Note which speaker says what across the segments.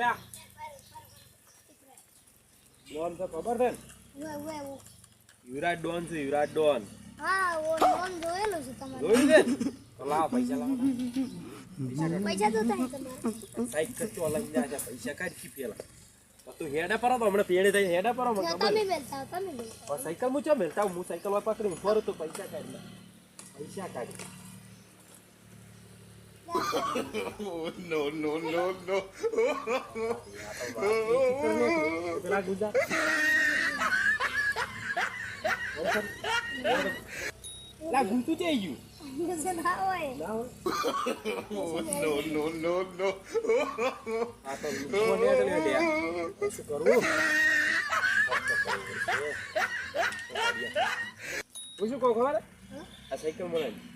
Speaker 1: લ્યા ડોન તો ખબર છે ને. યુવરાજ ડોન છે યુવરાજ ડોન.
Speaker 2: હા ઓ નોમ જોયેલું છે તમારે.
Speaker 1: જોયું છે? તો લાવો પૈસા લાવો.
Speaker 2: પૈસા તો થાય તમારે.
Speaker 1: સાઈડ ખર્ચો લઈને જાય પૈસા કાઢી પેલા. તું હેડે પરો તો હમણાં પેડે થઈ હેડે પરો મને
Speaker 2: તમે બેસતા તમે બેસતા
Speaker 1: સાયકલ હું મેલતા હું. સાયકલમાં પકડી ફરું તો પૈસા કાઢી પૈસા કાઢી.
Speaker 3: No, no, no, no.
Speaker 1: પેલા ગુજરાત લા ગુંતું છે ગયું
Speaker 3: No, no, no, no.
Speaker 1: આ તો શું કરવું શું કહું ખબર આ સાયકલ મને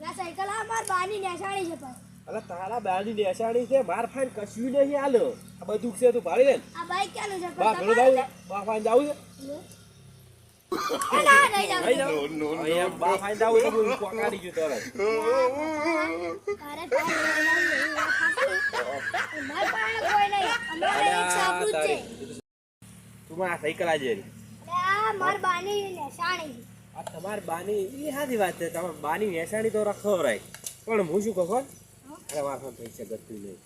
Speaker 2: ના સાયકલ આ માર બાની નેસાડી છે પણ
Speaker 1: અલા તારા બાની બેસાડી છે માર ફાઈન કશું નહીં હાલો આ બધું છે તું ભાડી લે
Speaker 2: આ બાઈક ક્યાંનું છે?
Speaker 1: બા ભેળું જાવું બા ફાઈન જાવું છે? તું આ સાયકલ આજે
Speaker 2: માર બાની નેસાડી છે.
Speaker 1: આ તમારી બાની એ સારી વાત છે, તમારે બાની વેસાણી તો રખવરાય પણ હું શું કહું? અરે મારા પાસે ગતું નહીં.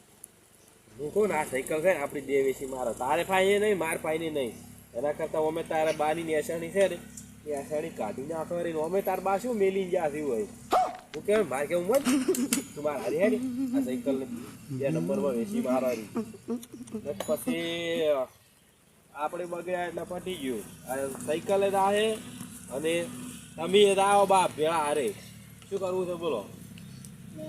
Speaker 1: હું કહું ને, આ સાયકલ છે ને, આપણી બે વેસી મારો. તારે ફાઈ નહીં, માર ફાઈ નહીં. એના કરતાં અમે તારે બાની નેસાણી છે ને, એ અસાણી કાઢી નાખો રે અમે તાર બા શું મેલી ગયા થયું હોય. હું કેમ? મારે કેવું મત તું મારે હારી હારી આ સાયકલ બે નંબરમાં વેસી મારો હારી. પછી, આપણે બગડ્યા એટલે પટી ગયું. આ સાયકલ જ આવે અને તમે આવો બાપ ભેળા હારે. શું કરવું છે બોલો.
Speaker 2: ને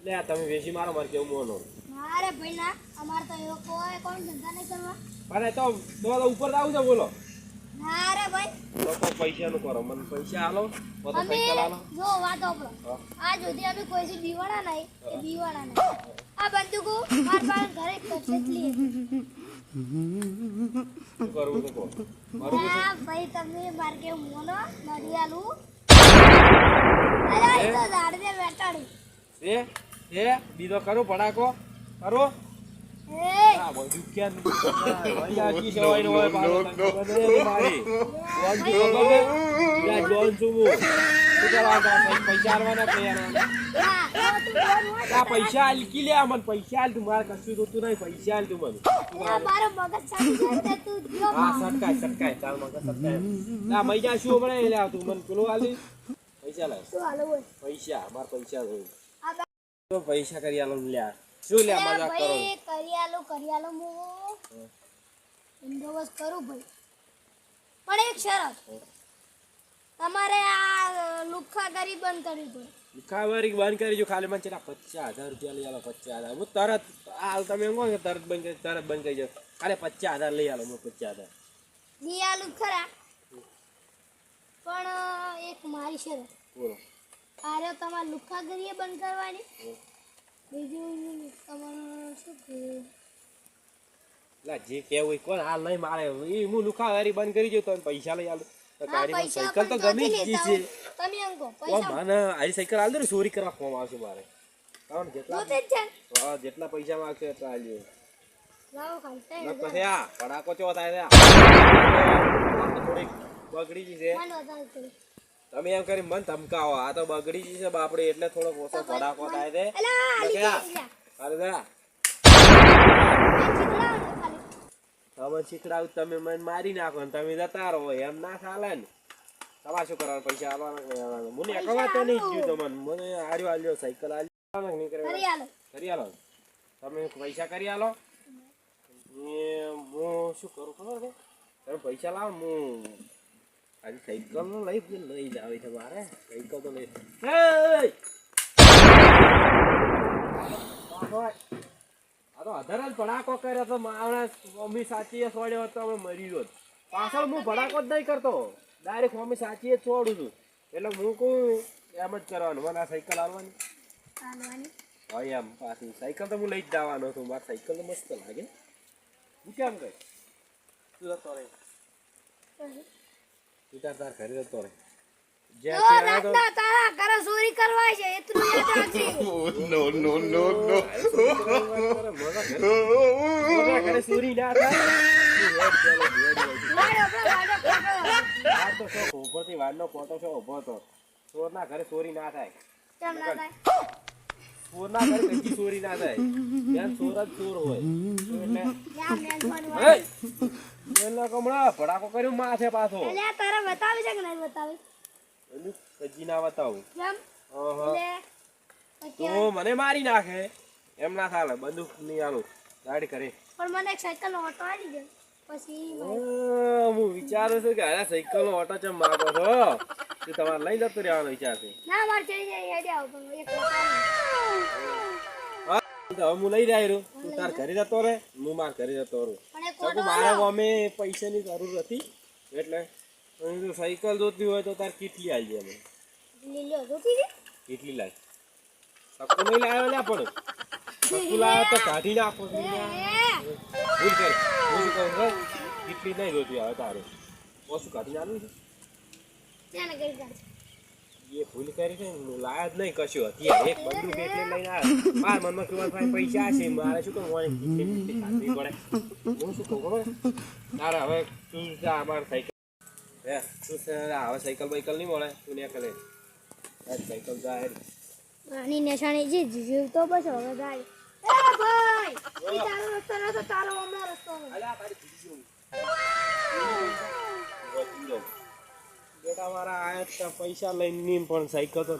Speaker 1: લે આ તમે વેસી મારો મારે કેવું બોલો
Speaker 2: મારે ભાઈ ના અમારે તો એવો કોઈ કોણ ધંધા નહીં કરવા
Speaker 1: અને તો તો ઉપર આવું છે બોલો.
Speaker 2: ના રે ભાઈ.
Speaker 1: તો તો પૈસાનું કરો મને પૈસા હાલો તો સાયકલ હાલો
Speaker 2: જો વાત આપણો આ સુધી અમે કોઈ થી બીવાડા નહીં એ બીવાડા નહીં. આ બંદૂકો માર પાસે ઘરે કેટલી
Speaker 1: કરવું છે કહો મારું
Speaker 2: ભાઈ તમે માર કે મોનો નડિયાલું? અરે આ તો ઝાડ દે બેટાડી
Speaker 1: એ એ બીજો કરો પડાકો કરો
Speaker 2: એ
Speaker 1: આ દુખ્યા વળી આ કી હોય પાછો તને ખબર નહીં મારી? ડોન છું ખબર પૈસા આલવાના કે યાર?
Speaker 2: ના તો તું બોલ હોય
Speaker 1: આ પૈસા આલ લે મને પૈસા આલ તું મારે કશું જોતું નહીં પૈસા આલ તું મને.
Speaker 2: આ મારો મગજ સાચી છે તું જો
Speaker 1: હા સટકાય સટકાય ચાલ મગજ સટકાય ના મૈજા શું મળે લે તું મને પેલું આલી. પૈસા લાવ
Speaker 2: શું હાલો હોય?
Speaker 1: પૈસા માર પૈસા જોઈએ
Speaker 2: આ બે-
Speaker 1: તો પૈસા કરી આલો લ્યા. શું
Speaker 2: લ્યા
Speaker 1: મજાક કરો?
Speaker 2: ભાઈ કરિયાલો કરિયાલો હું. બંદોબસ્ત કરું ભાઈ. પણ એક શરત. તમારે આ લુખાગરી ગરી બંધ કરવી પડે
Speaker 1: ખાવારી બંધ કરી જો ખાલી મને ચેલા પચાસ હજાર રૂપિયા લઈ આલો પચાસ હજાર. હું તરત હાલ તમે એમ કહો કે તરત બંધ કરી તરત બંધ કરી જાવ ખાલી પચાસ હજાર લઈ આલો હું પચાસ હજાર.
Speaker 2: દિયાલુ ખરા પણ એક મારી શરત
Speaker 1: બોલો.
Speaker 2: આરે તમારે લુખ્ખા ગરીએ બંધ કરવાની. બીજું તમારું શું કહેવું?
Speaker 1: લા જે કેવું કોણ? હાલ નહીં મારે. એ હું લુખાવારી બંધ કરી જાઉં તો પૈસા લઈ આલો. તો સાયકલ તો ગમી જ ગઈ છે.
Speaker 2: તમે પૈસા
Speaker 1: મને આરી સાયકલ આલ દે ચોરી કરવા ફોન આવશે મારે. કારણ જેટલા હા, પૈસા માંગશે એટલા આલ્યો
Speaker 2: લાવો ખાલી
Speaker 1: ન પછી આ પડાકો ચો થાય થોડીક બગડી ગઈ છે. તમે એમ કરી મન ધમકાવો. આ તો બગડી ગઈ છે બાપડી એટલે થોડોક ઓછો પડાકો થાય છે. અરે દા તમે શીખડાવું તમે મને મારી નાખો ને તમે જતા રહો એમ ના ચાલે ને. તમારે શું કરવાનું? પૈસા આલવાના? મને એકવા તો નહીં ગયું તમને. મને આર્યો આલ્યો સાયકલ આલ્યો નહીં કરે
Speaker 2: કરી આલો.
Speaker 1: તમે પૈસા કરી આલો. હું શું કરું ખબર છે? તમે પૈસા લાવો હું આજે સાયકલ નો લઈ લઈ જાવ છે મારે. સાયકલ તો લઈ. અધર જ ભડાકો કર્યો તો મમ્મી સાચીએ છોડ્યો તો અમે મરી ગયો પાછળ હું ભડાકો જ નહીં કરતો. ડાયરેક્ટ મમ્મી સાચીએ છોડું છું. એટલે હું કહું એમ જ કરવાનું. મને આ સાયકલ આવવાની. હોય એમ. પાછી સાયકલ તો હું લઈ જ જવાનો છું. મારી સાયકલ તો મસ્ત લાગે. હું કેમ કઈ તું જતો રહે. તું તાર તાર ઘરે જતો રહે. ઉપરથી વાડનો કોટો છે ઊભો હતો ચોરના ઘરે ચોરી ના થાય.
Speaker 2: ના
Speaker 1: ઘરે ચોરી ના થાય. ત્યાં ચોર જ ચોર હોય. એટલે કમળા ભડાકો કર્યો માથે પાછો.
Speaker 2: તારે બતાવી છે કે નહીં બતાવી
Speaker 1: એનું કજી ના બતાવું.
Speaker 2: જેમ
Speaker 1: અહં.
Speaker 2: એટલે પછી
Speaker 1: તો મને મારી નાખે. એમ ના ચાલે બંદૂક નહીં આલું. ગાડી કરે
Speaker 2: પણ મને એક સાયકલ ઓટો આવી ગયો પછી
Speaker 1: હું વિચારું છું કે અરે સાયકલ ઓટો ચમ માગો છો? તે તમારે લઈ જતો રહેવાનો વિચાર છે.
Speaker 2: ના મારે ચડી જાય હેડે આવું પણ એક
Speaker 1: હા, તો હવે હું લઈ જાય રહ્યો. તું તાર ઘરે જતો રહે હું માર ઘરે જતો રહું. મારે અમે પૈસાની જરૂર હતી એટલે અહીં જો સાયકલ જોતી હોય તો તાર કેટલી આવી જાય
Speaker 2: લીલો જોતી હતી?
Speaker 1: કેટલી લાવી સકુ નહીં લાવ્યો લ્યા પણ. સકુ લાવ્યો તો કાઢી નાખો છો લ્યા. ભૂલ કરી. કહું છું કેટલી નહીં જોતી આવે તારે. ઓછું કાઢી નાખું છે.
Speaker 2: કરી?
Speaker 1: એ ભૂલ કરી છે હું લાયા જ નહીં કશું. હતી એક બંદૂક એટલે લઈને આવ્યો. માર મનમાં કેવા ભાઈ પૈસા છે. મારે શું કહું મને પડે. હું શું કહું ખબર તારે હવે તું જા અમાર સાયકલ હે તું છે, હવે સાયકલ બાયકલ નહીં મળે તું ને કરે સાયકલ જાય
Speaker 2: આની નિશાની જે જીવતો બસ હવે એ ભાઈ ઈ તારો રસ્તો નતો તારો અમારો રસ્તો
Speaker 1: અલ્યા તારી બીજી બેટા મારા આયા પૈસા લઈને પણ સાયકલ તો